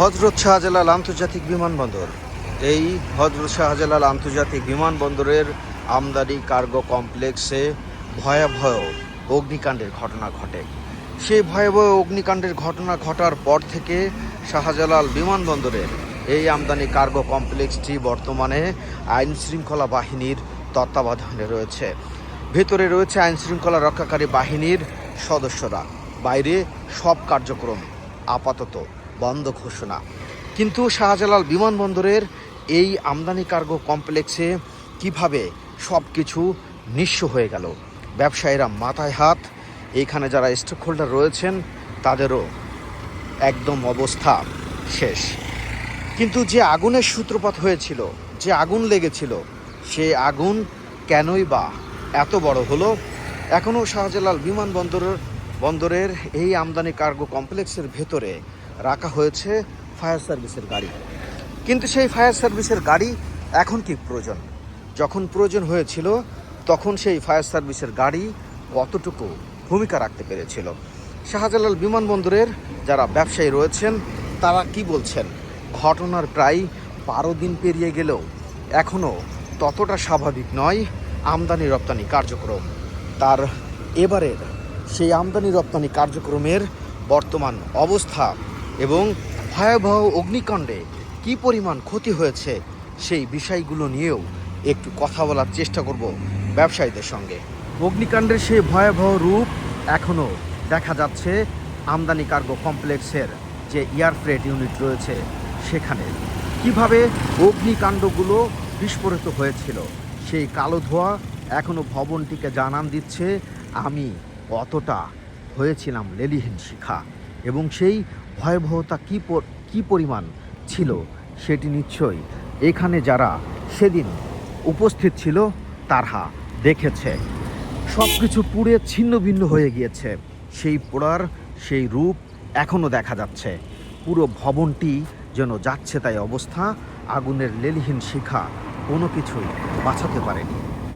হজরত শাহজালাল আন্তর্জাতিক বিমানবন্দর। এই হজরত শাহজালাল আন্তর্জাতিক বিমানবন্দরের আমদানি কার্গো কমপ্লেক্সে ভয়াবহ অগ্নিকাণ্ডের ঘটনা ঘটে। সেই ভয়াবহ অগ্নিকাণ্ডের ঘটনা ঘটার পর থেকে শাহজালাল বিমানবন্দরের এই আমদানি কার্গো কমপ্লেক্সটি বর্তমানে আইন শৃঙ্খলা বাহিনীর তত্ত্বাবধানে রয়েছে। ভেতরে রয়েছে আইন শৃঙ্খলা রক্ষাকারী বাহিনীর সদস্যরা। বাইরে সব কার্যক্রম আপাতত বন্ধ ঘোষণা। কিন্তু শাহজালাল বিমানবন্দরের এই আমদানি কার্গো কমপ্লেক্সে কীভাবে সব কিছু নিঃস্ব হয়ে গেল? ব্যবসায়ীরা মাথায় হাত। এইখানে যারা স্টেক হোল্ডার রয়েছেন, তাদেরও একদম অবস্থা শেষ। কিন্তু যে আগুনের সূত্রপাত হয়েছিল, যে আগুন লেগেছিল, সে আগুন কেনই বা এত বড় হলো? এখনও শাহজালাল বিমানবন্দরের, বন্দরের এই আমদানি কার্গো কমপ্লেক্সের ভেতরে রাখা হয়েছে ফায়ার সার্ভিসের গাড়ি। কিন্তু সেই ফায়ার সার্ভিসের গাড়ি এখন কি প্রয়োজন? যখন প্রয়োজন হয়েছিল, তখন সেই ফায়ার সার্ভিসের গাড়ি কতটুকু ভূমিকা রাখতে পেরেছিল? শাহজালাল বিমানবন্দরের যারা ব্যবসায়ী রয়েছেন, তারা কি বলছেন? ঘটনার প্রায় বারো দিন পেরিয়ে গেলেও এখনও ততটা স্বাভাবিক নয় আমদানি রপ্তানি কার্যক্রম। তার এবারের সেই আমদানি রপ্তানি কার্যক্রমের বর্তমান অবস্থা এবং ভয়াবহ অগ্নিকাণ্ডে কি পরিমাণ ক্ষতি হয়েছে সেই বিষয়গুলো নিয়েও একটু কথা বলার চেষ্টা করব ব্যবসায়ীদের সঙ্গে। অগ্নিকাণ্ডের সেই ভয়াবহ রূপ এখনও দেখা যাচ্ছে আমদানি কার্গো কমপ্লেক্সের যে এয়ার ফ্রেট ইউনিট রয়েছে সেখানে। কীভাবে অগ্নিকাণ্ডগুলো বিস্ফোরিত হয়েছিল, সেই কালো ধোঁয়া এখনও ভবনটিকে জানান দিচ্ছে, আমি অতটা হয়েছিলাম লেলিহীন শিখা। এবং সেই ভয়াবহতা কী কী পরিমাণ ছিল সেটি নিশ্চয়ই এখানে যারা সেদিন উপস্থিত ছিল তারা দেখেছে। সব কিছু পুড়ে ছিন্ন ভিন্ন হয়ে গিয়েছে। সেই পোড়ার, সেই রূপ এখনও দেখা যাচ্ছে। পুরো ভবনটি যেন যাচ্ছে তাই অবস্থা আগুনের লেলিহীন শিখা কোনো কিছুই বাঁচাতে পারেনি।